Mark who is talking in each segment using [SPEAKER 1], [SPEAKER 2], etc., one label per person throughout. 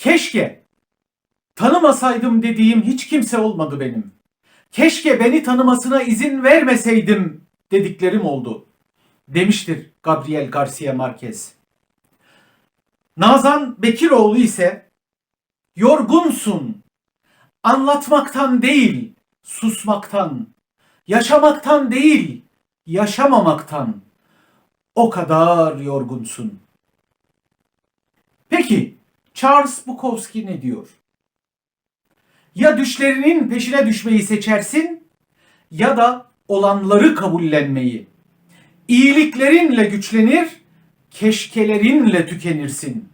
[SPEAKER 1] Keşke tanımasaydım dediğim hiç kimse olmadı benim. Keşke beni tanımasına izin vermeseydim dediklerim oldu. Demiştir Gabriel Garcia Marquez. Nazan Bekiroğlu ise yorgunsun. Anlatmaktan değil, susmaktan. Yaşamaktan değil, yaşamamaktan. O kadar yorgunsun. Peki Charles Bukowski ne diyor? Ya düşlerinin peşine düşmeyi seçersin ya da olanları kabullenmeyi. İyiliklerinle güçlenir, keşkelerinle tükenirsin.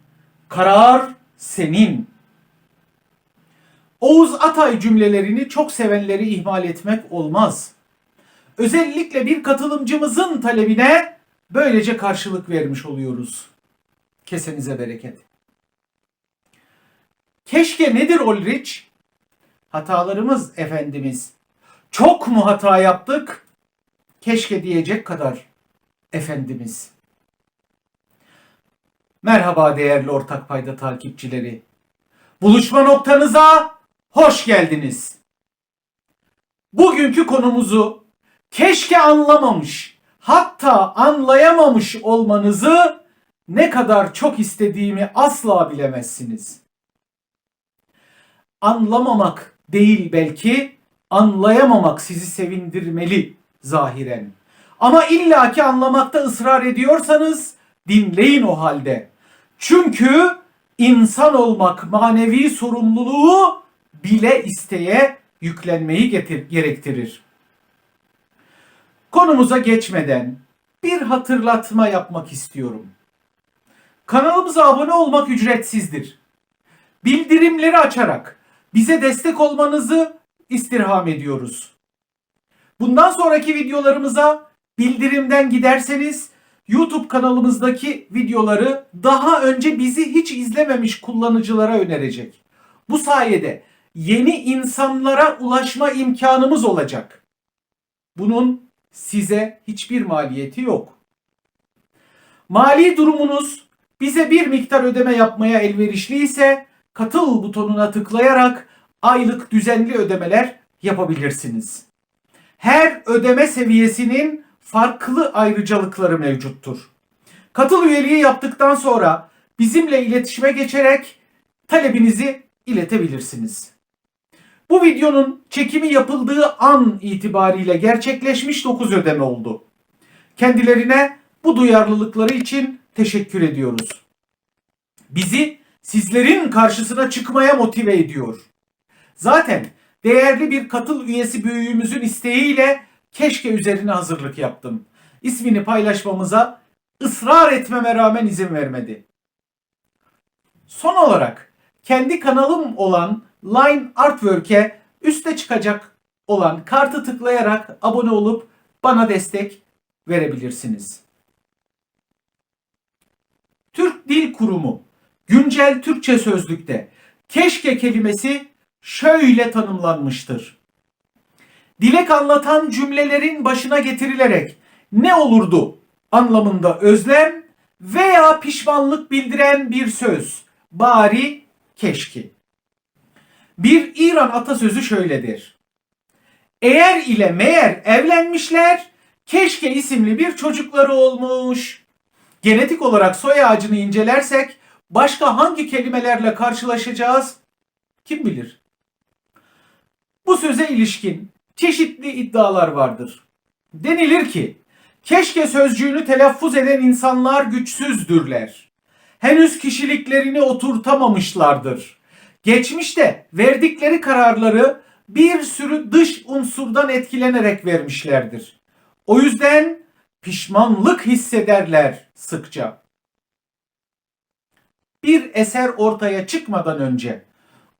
[SPEAKER 1] Karar senin. Oğuz Atay cümlelerini çok sevenleri ihmal etmek olmaz. Özellikle bir katılımcımızın talebine böylece karşılık vermiş oluyoruz. Kesenize bereket. Keşke nedir Ulrich? Hatalarımız efendimiz. Çok mu hata yaptık? Keşke diyecek kadar efendimiz. Merhaba değerli ortak payda takipçileri. Buluşma noktanıza hoş geldiniz. Bugünkü konumuzu keşke anlamamış, hatta anlayamamış olmanızı ne kadar çok istediğimi asla bilemezsiniz. Anlamamak değil belki, anlayamamak sizi sevindirmeli zahiren. Ama illaki anlamakta ısrar ediyorsanız dinleyin o halde. Çünkü insan olmak manevi sorumluluğu bile isteye yüklenmeyi getir- gerektirir. Konumuza geçmeden bir hatırlatma yapmak istiyorum. Kanalımıza abone olmak ücretsizdir. Bildirimleri açarak bize destek olmanızı istirham ediyoruz. Bundan sonraki videolarımıza bildirimden giderseniz YouTube kanalımızdaki videoları daha önce bizi hiç izlememiş kullanıcılara önerecek. Bu sayede yeni insanlara ulaşma imkanımız olacak. Bunun size hiçbir maliyeti yok. Mali durumunuz bize bir miktar ödeme yapmaya elverişli ise katıl butonuna tıklayarak aylık düzenli ödemeler yapabilirsiniz. Her ödeme seviyesinin farklı ayrıcalıkları mevcuttur. Katıl üyeliği yaptıktan sonra bizimle iletişime geçerek talebinizi iletebilirsiniz. Bu videonun çekimi yapıldığı an itibariyle gerçekleşmiş 9 ödeme oldu. Kendilerine bu duyarlılıkları için teşekkür ediyoruz. Bizi sizlerin karşısına çıkmaya motive ediyor. Zaten değerli bir katıl üyesi büyüğümüzün isteğiyle keşke üzerine hazırlık yaptım. İsmini paylaşmamıza ısrar etmeme rağmen izin vermedi. Son olarak kendi kanalım olan Line Artwork'e üste çıkacak olan kartı tıklayarak abone olup bana destek verebilirsiniz. Türk Dil Kurumu güncel Türkçe sözlükte keşke kelimesi şöyle tanımlanmıştır. Dilek anlatan cümlelerin başına getirilerek ne olurdu anlamında özlem veya pişmanlık bildiren bir söz. Bari keşke. Bir İran atasözü şöyledir. Eğer ile meğer evlenmişler, keşke isimli bir çocukları olmuş. Genetik olarak soy ağacını incelersek başka hangi kelimelerle karşılaşacağız? Kim bilir? Bu söze ilişkin çeşitli iddialar vardır. Denilir ki keşke sözcüğünü telaffuz eden insanlar güçsüzdürler. Henüz kişiliklerini oturtamamışlardır. Geçmişte verdikleri kararları bir sürü dış unsurdan etkilenerek vermişlerdir. O yüzden pişmanlık hissederler sıkça. Bir eser ortaya çıkmadan önce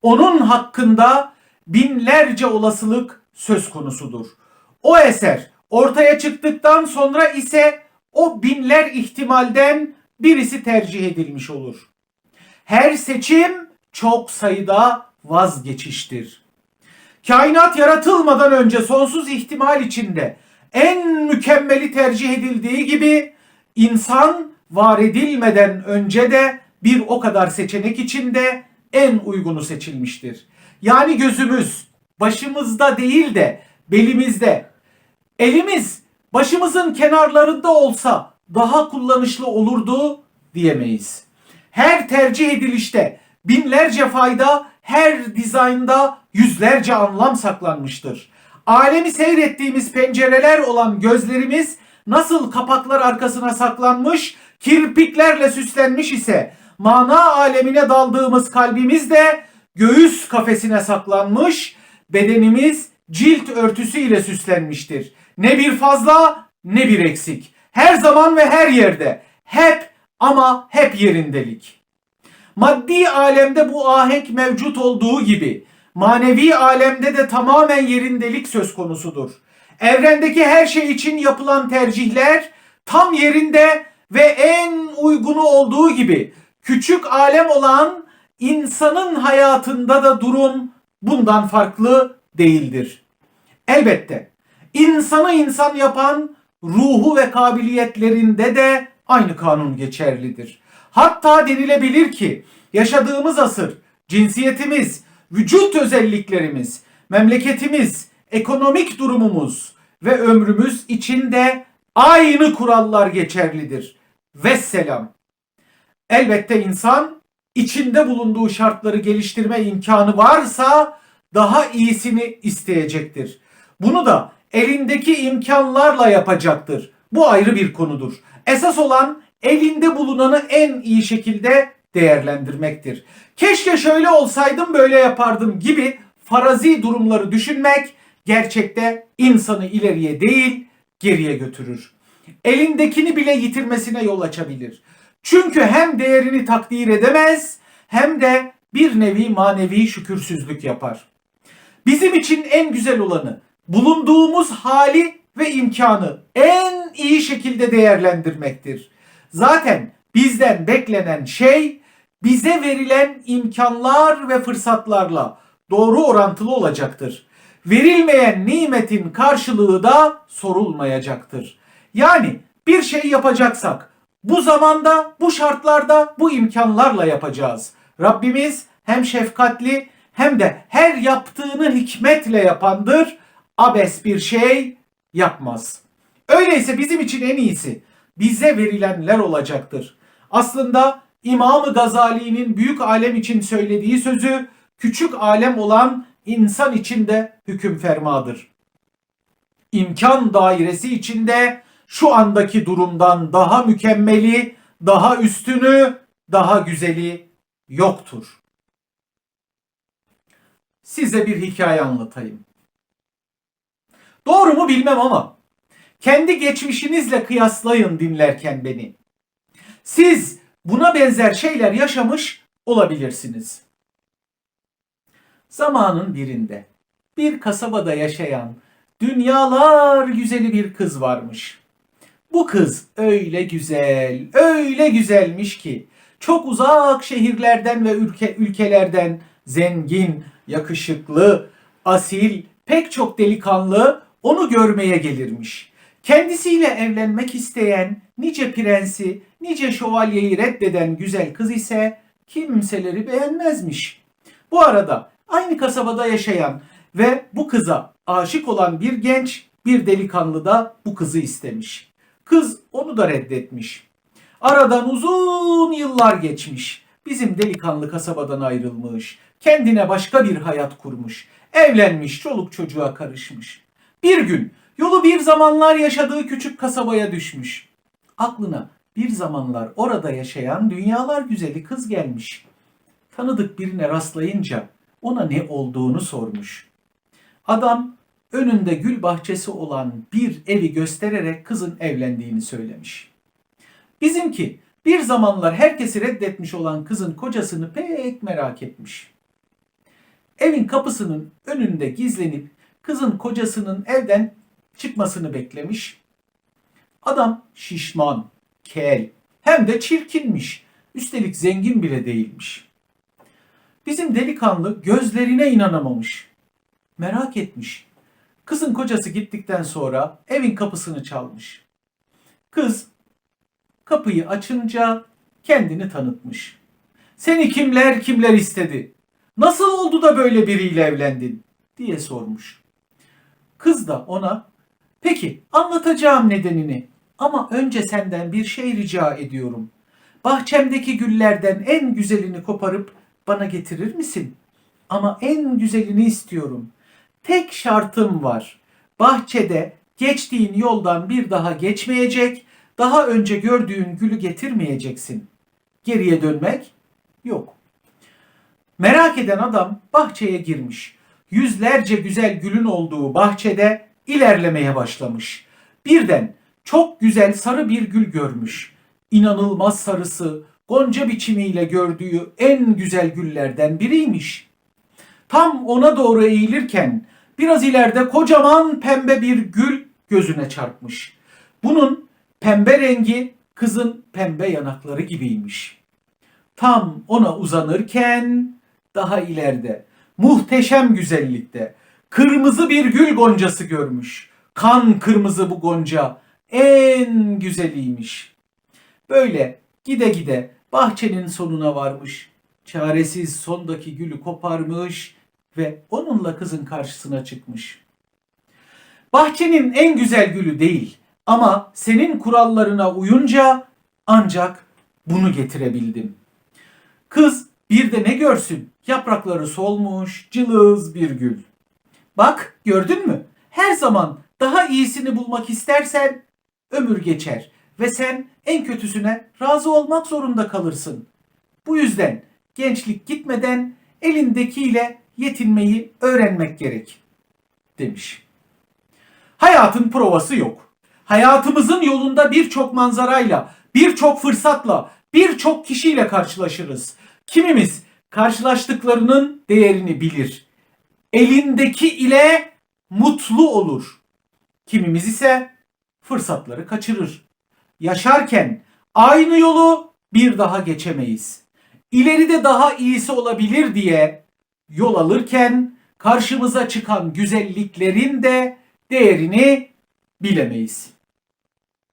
[SPEAKER 1] onun hakkında binlerce olasılık söz konusudur. O eser ortaya çıktıktan sonra ise o binler ihtimalden birisi tercih edilmiş olur. Her seçim çok sayıda vazgeçiştir. Kainat yaratılmadan önce sonsuz ihtimal içinde en mükemmeli tercih edildiği gibi insan var edilmeden önce de bir o kadar seçenek içinde en uygunu seçilmiştir. Yani gözümüz başımızda değil de belimizde. Elimiz başımızın kenarlarında olsa daha kullanışlı olurdu diyemeyiz. Her tercih edilişte binlerce fayda, her dizaynda yüzlerce anlam saklanmıştır. Alemi seyrettiğimiz pencereler olan gözlerimiz nasıl kapaklar arkasına saklanmış, kirpiklerle süslenmiş ise mana alemine daldığımız kalbimiz de göğüs kafesine saklanmış, bedenimiz cilt örtüsüyle süslenmiştir. Ne bir fazla ne bir eksik. Her zaman ve her yerde. Hep ama hep yerindelik. Maddi alemde bu ahenk mevcut olduğu gibi manevi alemde de tamamen yerindelik söz konusudur. Evrendeki her şey için yapılan tercihler tam yerinde ve en uygunu olduğu gibi küçük alem olan insanın hayatında da durum bundan farklı değildir. Elbette insanı insan yapan ruhu ve kabiliyetlerinde de aynı kanun geçerlidir. Hatta denilebilir ki yaşadığımız asır, cinsiyetimiz, vücut özelliklerimiz, memleketimiz, ekonomik durumumuz ve ömrümüz için de aynı kurallar geçerlidir. Vesselam. Elbette insan içinde bulunduğu şartları geliştirme imkanı varsa daha iyisini isteyecektir. Bunu da elindeki imkanlarla yapacaktır. Bu ayrı bir konudur. Esas olan elinde bulunanı en iyi şekilde değerlendirmektir. Keşke şöyle olsaydım böyle yapardım gibi farazi durumları düşünmek gerçekte insanı ileriye değil geriye götürür. Elindekini bile yitirmesine yol açabilir. Çünkü hem değerini takdir edemez hem de bir nevi manevi şükürsüzlük yapar. Bizim için en güzel olanı bulunduğumuz hali ve imkanı en iyi şekilde değerlendirmektir. Zaten bizden beklenen şey bize verilen imkanlar ve fırsatlarla doğru orantılı olacaktır. Verilmeyen nimetin karşılığı da sorulmayacaktır. Yani bir şey yapacaksak bu zamanda, bu şartlarda, bu imkanlarla yapacağız. Rabbimiz hem şefkatli hem de her yaptığını hikmetle yapandır. Abes bir şey yapmaz. Öyleyse bizim için en iyisi bize verilenler olacaktır. Aslında İmam-ı Gazali'nin büyük alem için söylediği sözü küçük alem olan insan için de hüküm fermadır. İmkan dairesi içinde şu andaki durumdan daha mükemmeli, daha üstünü, daha güzeli yoktur. Size bir hikaye anlatayım. Doğru mu bilmem ama kendi geçmişinizle kıyaslayın dinlerken beni. Siz buna benzer şeyler yaşamış olabilirsiniz. Zamanın birinde bir kasabada yaşayan dünyalar güzeli bir kız varmış. Bu kız öyle güzel, öyle güzelmiş ki çok uzak şehirlerden ve ülke ülkelerden zengin, yakışıklı, asil, pek çok delikanlı onu görmeye gelirmiş. Kendisiyle evlenmek isteyen nice prensi, nice şövalyeyi reddeden güzel kız ise kimseleri beğenmezmiş. Bu arada aynı kasabada yaşayan ve bu kıza aşık olan bir genç, bir delikanlı da bu kızı istemiş. Kız onu da reddetmiş. Aradan uzun yıllar geçmiş. Bizim delikanlı kasabadan ayrılmış. Kendine başka bir hayat kurmuş. Evlenmiş, çoluk çocuğa karışmış. Bir gün yolu bir zamanlar yaşadığı küçük kasabaya düşmüş. Aklına bir zamanlar orada yaşayan dünyalar güzeli kız gelmiş. Tanıdık birine rastlayınca ona ne olduğunu sormuş. Adam önünde gül bahçesi olan bir evi göstererek kızın evlendiğini söylemiş. Bizimki bir zamanlar herkesi reddetmiş olan kızın kocasını pek merak etmiş. Evin kapısının önünde gizlenip kızın kocasının evden çıkmasını beklemiş. Adam şişman, kel, hem de çirkinmiş. Üstelik zengin bile değilmiş. Bizim delikanlı gözlerine inanamamış. Merak etmiş. Kızın kocası gittikten sonra evin kapısını çalmış. Kız kapıyı açınca kendini tanıtmış. Seni kimler kimler istedi? Nasıl oldu da böyle biriyle evlendin? diye sormuş. Kız da ona peki anlatacağım nedenini ama önce senden bir şey rica ediyorum. Bahçemdeki güllerden en güzelini koparıp bana getirir misin? Ama en güzelini istiyorum. Tek şartım var. Bahçede geçtiğin yoldan bir daha geçmeyecek, daha önce gördüğün gülü getirmeyeceksin. Geriye dönmek yok. Merak eden adam bahçeye girmiş. Yüzlerce güzel gülün olduğu bahçede ilerlemeye başlamış. Birden çok güzel sarı bir gül görmüş. İnanılmaz sarısı, gonca biçimiyle gördüğü en güzel güllerden biriymiş. Tam ona doğru eğilirken biraz ileride kocaman pembe bir gül gözüne çarpmış. Bunun pembe rengi kızın pembe yanakları gibiymiş. Tam ona uzanırken daha ileride muhteşem güzellikte kırmızı bir gül goncası görmüş. Kan kırmızı bu gonca en güzeliymiş. Böyle gide gide bahçenin sonuna varmış. Çaresiz sondaki gülü koparmış ve onunla kızın karşısına çıkmış. Bahçenin en güzel gülü değil ama senin kurallarına uyunca ancak bunu getirebildim. Kız bir de ne görsün? Yaprakları solmuş, cılız bir gül. Bak gördün mü? Her zaman daha iyisini bulmak istersen ömür geçer ve sen en kötüsüne razı olmak zorunda kalırsın. Bu yüzden gençlik gitmeden elindekiyle yetinmeyi öğrenmek gerek demiş. Hayatın provası yok. Hayatımızın yolunda birçok manzarayla, birçok fırsatla, birçok kişiyle karşılaşırız. Kimimiz karşılaştıklarının değerini bilir. Elindeki ile mutlu olur. Kimimiz ise fırsatları kaçırır. Yaşarken aynı yolu bir daha geçemeyiz. İleride daha iyisi olabilir diye yol alırken karşımıza çıkan güzelliklerin de değerini bilemeyiz.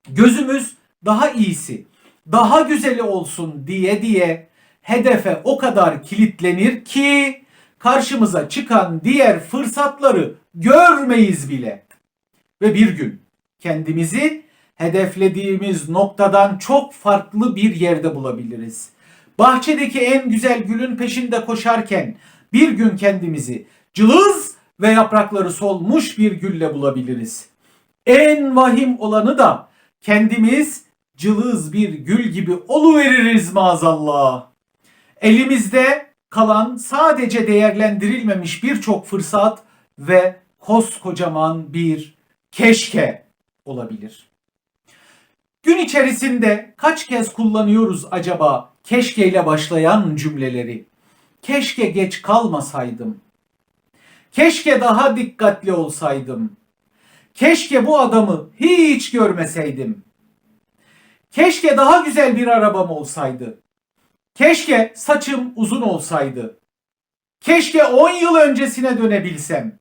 [SPEAKER 1] Gözümüz daha iyisi, daha güzeli olsun diye diye hedefe o kadar kilitlenir ki karşımıza çıkan diğer fırsatları görmeyiz bile. Ve bir gün kendimizi hedeflediğimiz noktadan çok farklı bir yerde bulabiliriz. Bahçedeki en güzel gülün peşinde koşarken bir gün kendimizi cılız ve yaprakları solmuş bir gülle bulabiliriz. En vahim olanı da kendimiz cılız bir gül gibi oluveririz maazallah. Elimizde kalan sadece değerlendirilmemiş birçok fırsat ve koskocaman bir keşke olabilir. Gün içerisinde kaç kez kullanıyoruz acaba keşkeyle başlayan cümleleri? Keşke geç kalmasaydım. Keşke daha dikkatli olsaydım. Keşke bu adamı hiç görmeseydim. Keşke daha güzel bir arabam olsaydı. Keşke saçım uzun olsaydı. Keşke 10 yıl öncesine dönebilsem.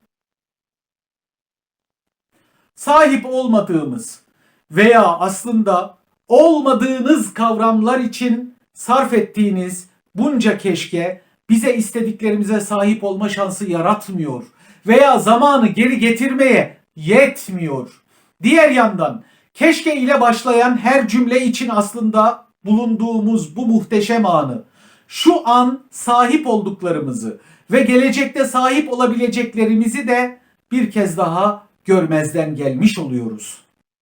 [SPEAKER 1] Sahip olmadığımız veya aslında olmadığınız kavramlar için sarf ettiğiniz bunca keşke bize istediklerimize sahip olma şansı yaratmıyor veya zamanı geri getirmeye yetmiyor. Diğer yandan keşke ile başlayan her cümle için aslında bulunduğumuz bu muhteşem anı, şu an sahip olduklarımızı ve gelecekte sahip olabileceklerimizi de bir kez daha görmezden gelmiş oluyoruz.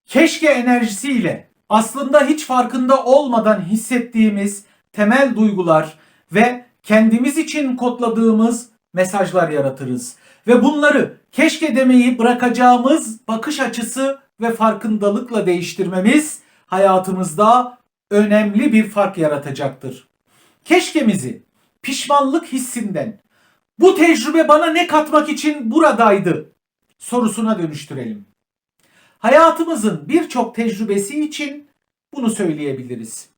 [SPEAKER 1] Keşke enerjisiyle aslında hiç farkında olmadan hissettiğimiz temel duygular ve kendimiz için kodladığımız mesajlar yaratırız. Ve bunları keşke demeyi bırakacağımız bakış açısı ve farkındalıkla değiştirmemiz hayatımızda önemli bir fark yaratacaktır. Keşkemizi pişmanlık hissinden bu tecrübe bana ne katmak için buradaydı sorusuna dönüştürelim. Hayatımızın birçok tecrübesi için bunu söyleyebiliriz.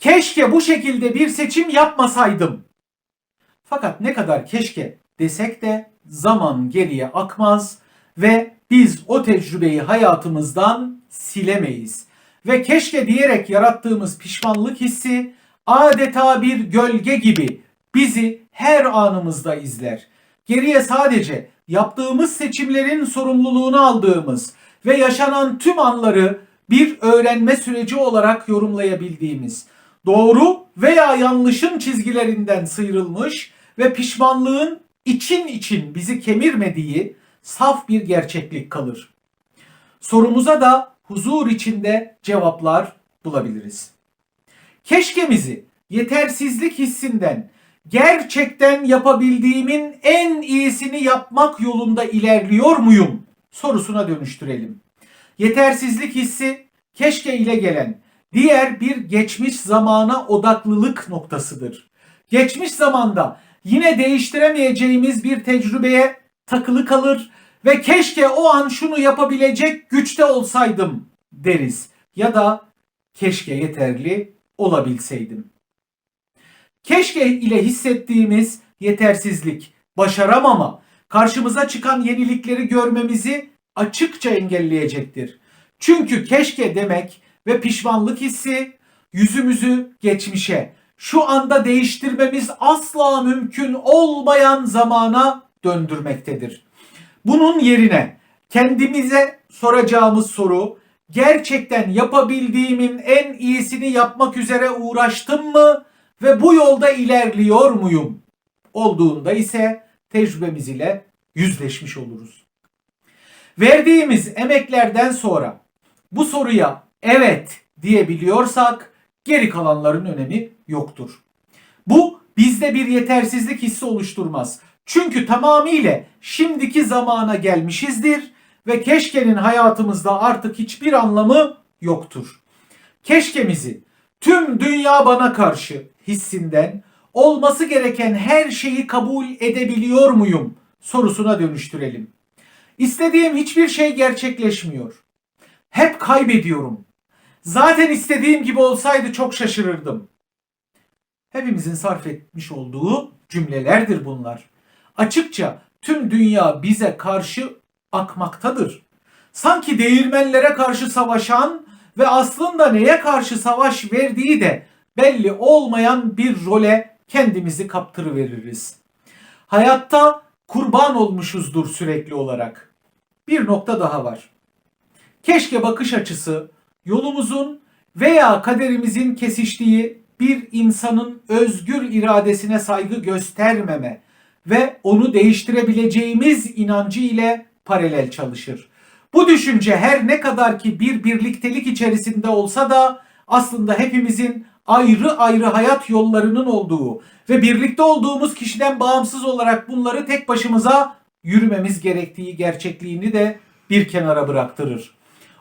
[SPEAKER 1] Keşke bu şekilde bir seçim yapmasaydım. Fakat ne kadar keşke desek de zaman geriye akmaz ve biz o tecrübeyi hayatımızdan silemeyiz. Ve keşke diyerek yarattığımız pişmanlık hissi adeta bir gölge gibi bizi her anımızda izler. Geriye sadece yaptığımız seçimlerin sorumluluğunu aldığımız ve yaşanan tüm anları bir öğrenme süreci olarak yorumlayabildiğimiz, doğru veya yanlışın çizgilerinden sıyrılmış ve pişmanlığın için için bizi kemirmediği saf bir gerçeklik kalır. Sorumuza da huzur içinde cevaplar bulabiliriz. Keşkemizi yetersizlik hissinden gerçekten yapabildiğimin en iyisini yapmak yolunda ilerliyor muyum sorusuna dönüştürelim. Yetersizlik hissi keşke ile gelen diğer bir geçmiş zamana odaklılık noktasıdır. Geçmiş zamanda yine değiştiremeyeceğimiz bir tecrübeye takılı kalır ve keşke o an şunu yapabilecek güçte olsaydım deriz ya da keşke yeterli olabilseydim. Keşke ile hissettiğimiz yetersizlik, başaramama, karşımıza çıkan yenilikleri görmemizi açıkça engelleyecektir. Çünkü keşke demek ve pişmanlık hissi yüzümüzü geçmişe, şu anda değiştirmemiz asla mümkün olmayan zamana döndürmektedir. Bunun yerine kendimize soracağımız soru gerçekten yapabildiğimin en iyisini yapmak üzere uğraştım mı ve bu yolda ilerliyor muyum? Olduğunda ise tecrübemiz ile yüzleşmiş oluruz. Verdiğimiz emeklerden sonra bu soruya evet diyebiliyorsak geri kalanların önemi yoktur. Bu bizde bir yetersizlik hissi oluşturmaz. Çünkü tamamıyla şimdiki zamana gelmişizdir ve keşkenin hayatımızda artık hiçbir anlamı yoktur. Keşkemizi tüm dünya bana karşı hissinden olması gereken her şeyi kabul edebiliyor muyum sorusuna dönüştürelim. İstediğim hiçbir şey gerçekleşmiyor. Hep kaybediyorum. Zaten istediğim gibi olsaydı çok şaşırırdım. Hepimizin sarf etmiş olduğu cümlelerdir bunlar. Açıkça tüm dünya bize karşı akmaktadır. Sanki değirmenlere karşı savaşan ve aslında neye karşı savaş verdiği de belli olmayan bir role kendimizi kaptırıveririz. Hayatta kurban olmuşuzdur sürekli olarak. Bir nokta daha var. Keşke bakış açısı yolumuzun veya kaderimizin kesiştiği bir insanın özgür iradesine saygı göstermeme ve onu değiştirebileceğimiz inancı ile paralel çalışır. Bu düşünce her ne kadar ki bir birliktelik içerisinde olsa da aslında hepimizin ayrı ayrı hayat yollarının olduğu ve birlikte olduğumuz kişiden bağımsız olarak bunları tek başımıza yürümemiz gerektiği gerçekliğini de bir kenara bıraktırır.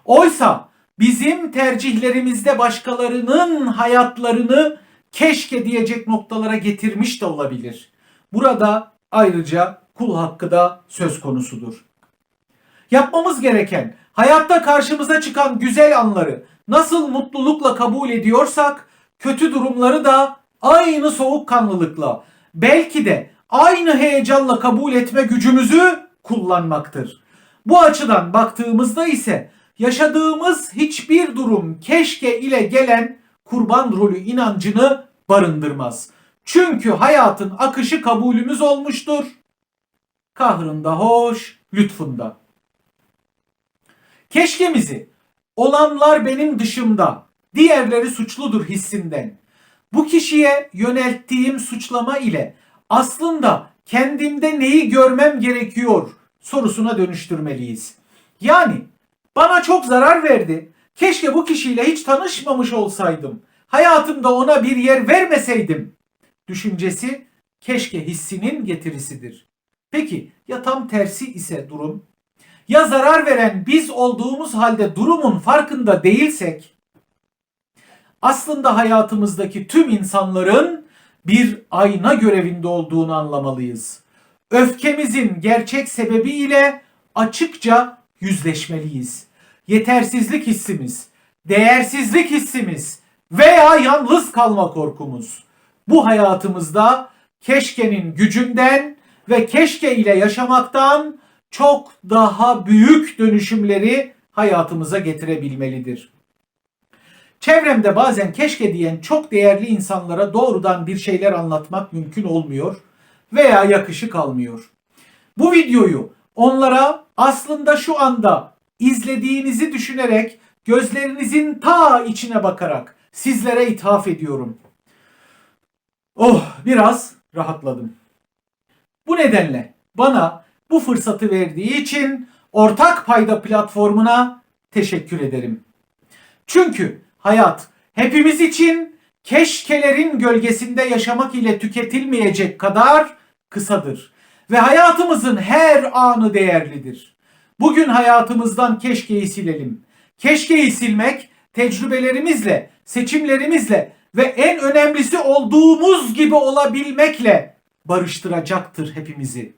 [SPEAKER 1] Oysa bizim tercihlerimizde başkalarının hayatlarını keşke diyecek noktalara getirmiş de olabilir. Burada ayrıca kul hakkı da söz konusudur. Yapmamız gereken hayatta karşımıza çıkan güzel anları nasıl mutlulukla kabul ediyorsak kötü durumları da aynı soğukkanlılıkla belki de aynı heyecanla kabul etme gücümüzü kullanmaktır. Bu açıdan baktığımızda ise yaşadığımız hiçbir durum keşke ile gelen kurban rolü inancını barındırmaz. Çünkü hayatın akışı kabulümüz olmuştur. Kahrında hoş, lütfunda. Keşkemizi olanlar benim dışımda, diğerleri suçludur hissinden. Bu kişiye yönelttiğim suçlama ile aslında kendimde neyi görmem gerekiyor sorusuna dönüştürmeliyiz. Yani bana çok zarar verdi. Keşke bu kişiyle hiç tanışmamış olsaydım. Hayatımda ona bir yer vermeseydim. Düşüncesi keşke hissinin getirisidir. Peki ya tam tersi ise durum? Ya zarar veren biz olduğumuz halde durumun farkında değilsek? Aslında hayatımızdaki tüm insanların bir ayna görevinde olduğunu anlamalıyız. Öfkemizin gerçek sebebiyle açıkça yüzleşmeliyiz. Yetersizlik hissimiz, değersizlik hissimiz veya yalnız kalma korkumuz bu hayatımızda keşkenin gücünden ve keşke ile yaşamaktan çok daha büyük dönüşümleri hayatımıza getirebilmelidir. Çevremde bazen keşke diyen çok değerli insanlara doğrudan bir şeyler anlatmak mümkün olmuyor veya yakışık almıyor. Bu videoyu onlara aslında şu anda izlediğinizi düşünerek gözlerinizin ta içine bakarak sizlere ithaf ediyorum. Oh biraz rahatladım. Bu nedenle bana bu fırsatı verdiği için Ortak Payda platformuna teşekkür ederim. Çünkü hayat hepimiz için keşkelerin gölgesinde yaşamak ile tüketilmeyecek kadar kısadır. Ve hayatımızın her anı değerlidir. Bugün hayatımızdan keşkeyi silelim. Keşkeyi silmek tecrübelerimizle, seçimlerimizle ve en önemlisi olduğumuz gibi olabilmekle barıştıracaktır hepimizi.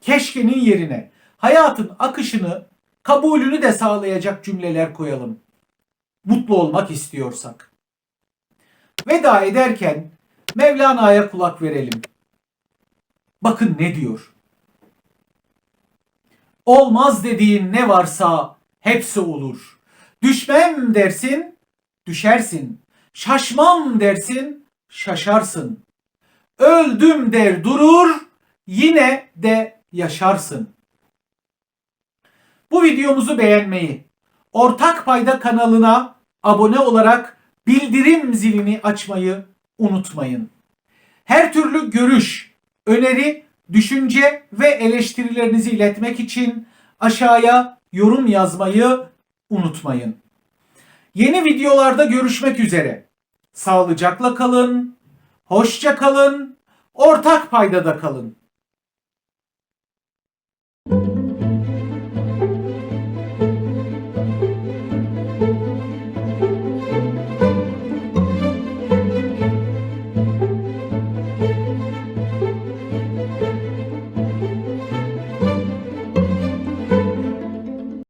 [SPEAKER 1] Keşkenin yerine hayatın akışını, kabulünü de sağlayacak cümleler koyalım. Mutlu olmak istiyorsak. Veda ederken Mevlana'ya kulak verelim. Bakın ne diyor. Olmaz dediğin ne varsa hepsi olur. Düşmem dersin, düşersin. Şaşmam dersin, şaşarsın. Öldüm der durur, yine de yaşarsın. Bu videomuzu beğenmeyi, Ortak Payda kanalına abone olarak bildirim zilini açmayı unutmayın. Her türlü görüş, öneri, düşünce ve eleştirilerinizi iletmek için aşağıya yorum yazmayı unutmayın. Yeni videolarda görüşmek üzere. Sağlıcakla kalın, hoşça kalın, ortak paydada kalın.